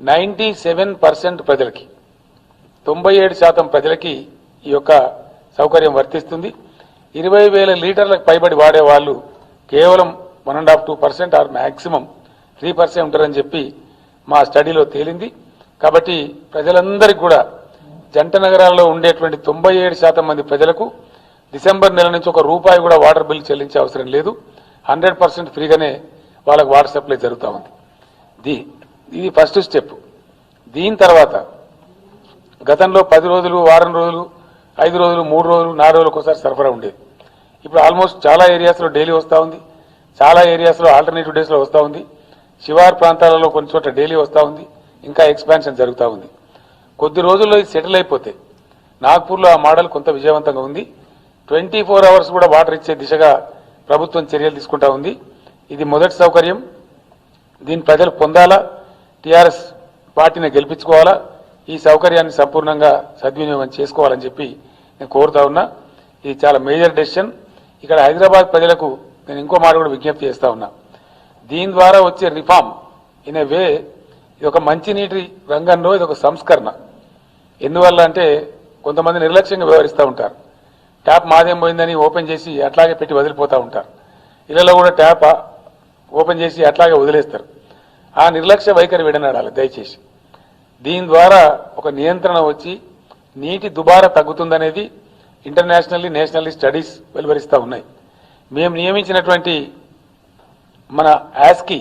Ninety seven percent ప్రజలకి తొంభై ఏడు శాతం ప్రజలకి ఈ యొక్క సౌకర్యం వర్తిస్తుంది. ఇరవై వేల లీటర్లకు పైబడి వాడే వాళ్ళు కేవలం one and half two percent or maximum three percent ఉంటారని చెప్పి మా స్టడీలో తేలింది. కాబట్టి ప్రజలందరికీ కూడా జంట నగరాల్లో ఉండేటువంటి తొంభై ఏడు శాతం మంది ప్రజలకు డిసెంబర్ నెల నుంచి ఒక రూపాయి కూడా వాటర్ బిల్ చెల్లించే అవసరం లేదు. హండ్రెడ్ పర్సెంట్ ఫ్రీగానే వాళ్ళకు వాటర్ సప్లై జరుగుతూ ఉంది. ది ఇది ఫస్ట్ స్టెప్. దీని తర్వాత గతంలో పది రోజులు వారం రోజులు ఐదు రోజులు మూడు రోజులు నాలుగు రోజులకు ఒకసారి సరఫరా ఉండేది. ఇప్పుడు ఆల్మోస్ట్ చాలా ఏరియాస్లో డైలీ వస్తూ ఉంది. చాలా ఏరియాస్లో ఆల్టర్నేటివ్ డేస్లో వస్తూ ఉంది. శివారు ప్రాంతాలలో కొన్ని చోట్ల డైలీ వస్తూ ఉంది. ఇంకా ఎక్స్పాన్షన్ జరుగుతూ ఉంది. కొద్ది రోజుల్లో ఇది సెటిల్ అయిపోతే నాగ్పూర్లో ఆ మోడల్ కొంత విజయవంతంగా ఉంది. ట్వంటీ ఫోర్ అవర్స్ కూడా వాటర్ ఇచ్చే దిశగా ప్రభుత్వం చర్యలు తీసుకుంటా ఉంది. ఇది మొదటి సౌకర్యం. దీన్ని ప్రజలు పొందాలా? టీఆర్ఎస్ పార్టీని గెలిపించుకోవాలా? ఈ సౌకర్యాన్ని సంపూర్ణంగా సద్వినియోగం చేసుకోవాలని చెప్పి నేను కోరుతా ఉన్నా. ఇది చాలా మేజర్ డెసిషన్. ఇక్కడ హైదరాబాద్ ప్రజలకు నేను ఇంకో మాట కూడా విజ్ఞప్తి చేస్తా ఉన్నా. దీని ద్వారా వచ్చే రిఫార్మ్ ఇన్ ఏ వే ఇది ఒక మంచినీటి రంగంలో ఇది ఒక సంస్కరణ. ఎందువల్ల అంటే కొంతమంది నిర్లక్ష్యంగా వ్యవహరిస్తూ ఉంటారు. ట్యాప్ మాదేం పోయిందని ఓపెన్ చేసి అట్లాగే పెట్టి వదిలిపోతూ ఉంటారు. ఇళ్ళలో కూడా ట్యాప్ ఓపెన్ చేసి అట్లాగే వదిలేస్తారు. ఆ నిర్లక్ష్య వైఖరి విడనాడాలి దయచేసి. దీని ద్వారా ఒక నియంత్రణ వచ్చి నీటి దుబారా తగ్గుతుందనేది ఇంటర్నేషనల్లీ నేషనల్లీ స్టడీస్ వెలువరిస్తూ ఉన్నాయి. మేము నియమించినటువంటి మన యాస్కి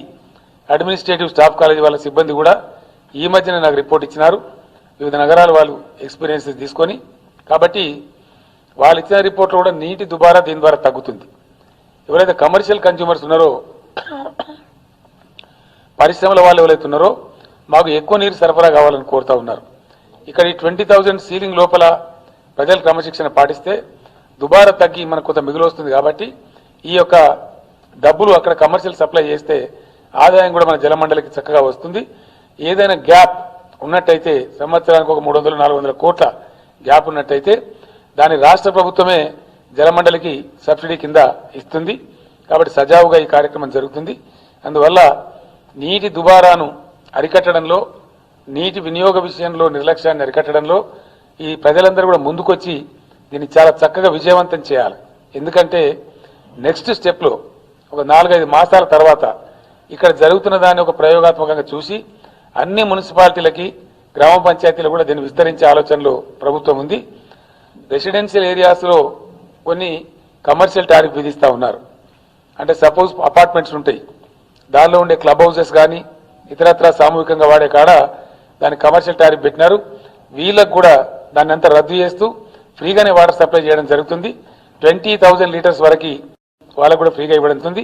అడ్మినిస్ట్రేటివ్ స్టాఫ్ కాలేజీ వాళ్ళ సిబ్బంది కూడా ఈ మధ్యన నాకు రిపోర్ట్ ఇచ్చినారు. వివిధ నగరాల వాళ్ళు ఎక్స్పీరియన్స్ తీసుకొని కాబట్టి వాళ్ళు ఇచ్చిన రిపోర్ట్లో కూడా నీటి దుబారా దీని ద్వారా తగ్గుతుంది. ఎవరైతే కమర్షియల్ కన్జ్యూమర్స్ ఉన్నారో పరిశ్రమల వాళ్ళు ఎవరైతున్నారో మాకు ఎక్కువ నీరు సరఫరా కావాలని కోరుతా ఉన్నారు. ఇక్కడ ఈ ట్వంటీ థౌజండ్ సీలింగ్ లోపల ప్రజలు క్రమశిక్షణ పాటిస్తే దుబారా తగ్గి మనకు కొంత మిగులు వస్తుంది కాబట్టి ఈ యొక్క డబ్బులు అక్కడ కమర్షియల్ సప్లై చేస్తే ఆదాయం కూడా మన జలమండలికి చక్కగా వస్తుంది. ఏదైనా గ్యాప్ ఉన్నట్టయితే సంవత్సరానికి ఒక మూడు వందలు నాలుగు వందల కోట్ల గ్యాప్ ఉన్నట్టయితే దాని రాష్ట్ర ప్రభుత్వమే జలమండలికి సబ్సిడీ కింద ఇస్తుంది. కాబట్టి సజావుగా ఈ కార్యక్రమం జరుగుతుంది. అందువల్ల నీటి దుబారాను అరికట్టడంలో నీటి వినియోగ విషయంలో నిర్లక్ష్యాన్ని అరికట్టడంలో ఈ ప్రజలందరూ కూడా ముందుకొచ్చి దీన్ని చాలా చక్కగా విజయవంతం చేయాలి. ఎందుకంటే నెక్స్ట్ స్టెప్లో ఒక నాలుగైదు మాసాల తర్వాత ఇక్కడ జరుగుతున్న దాన్ని ఒక ప్రయోగాత్మకంగా చూసి అన్ని మున్సిపాలిటీలకి గ్రామ పంచాయతీలు కూడా దీన్ని విస్తరించే ఆలోచనలో ప్రభుత్వం ఉంది. రెసిడెన్షియల్ ఏరియాస్లో కొన్ని కమర్షియల్ టారిఫ్ విధిస్తూ ఉన్నారు. అంటే సపోజ్ అపార్ట్మెంట్స్ ఉంటాయి. దానిలో ఉండే క్లబ్ హౌసెస్ కానీ ఇతరత్ర సామూహికంగా వాడే కాడ దాని కమర్షియల్ టారిఫ్ పెట్టినారు. వీళ్ళకు కూడా దాన్ని అంతా రద్దు చేస్తూ ఫ్రీగానే వాటర్ సప్లై చేయడం జరుగుతుంది. ట్వంటీ థౌజండ్ లీటర్స్ వరకు వాళ్ళకు కూడా ఫ్రీగా ఇవ్వడం జరుగుతుంది.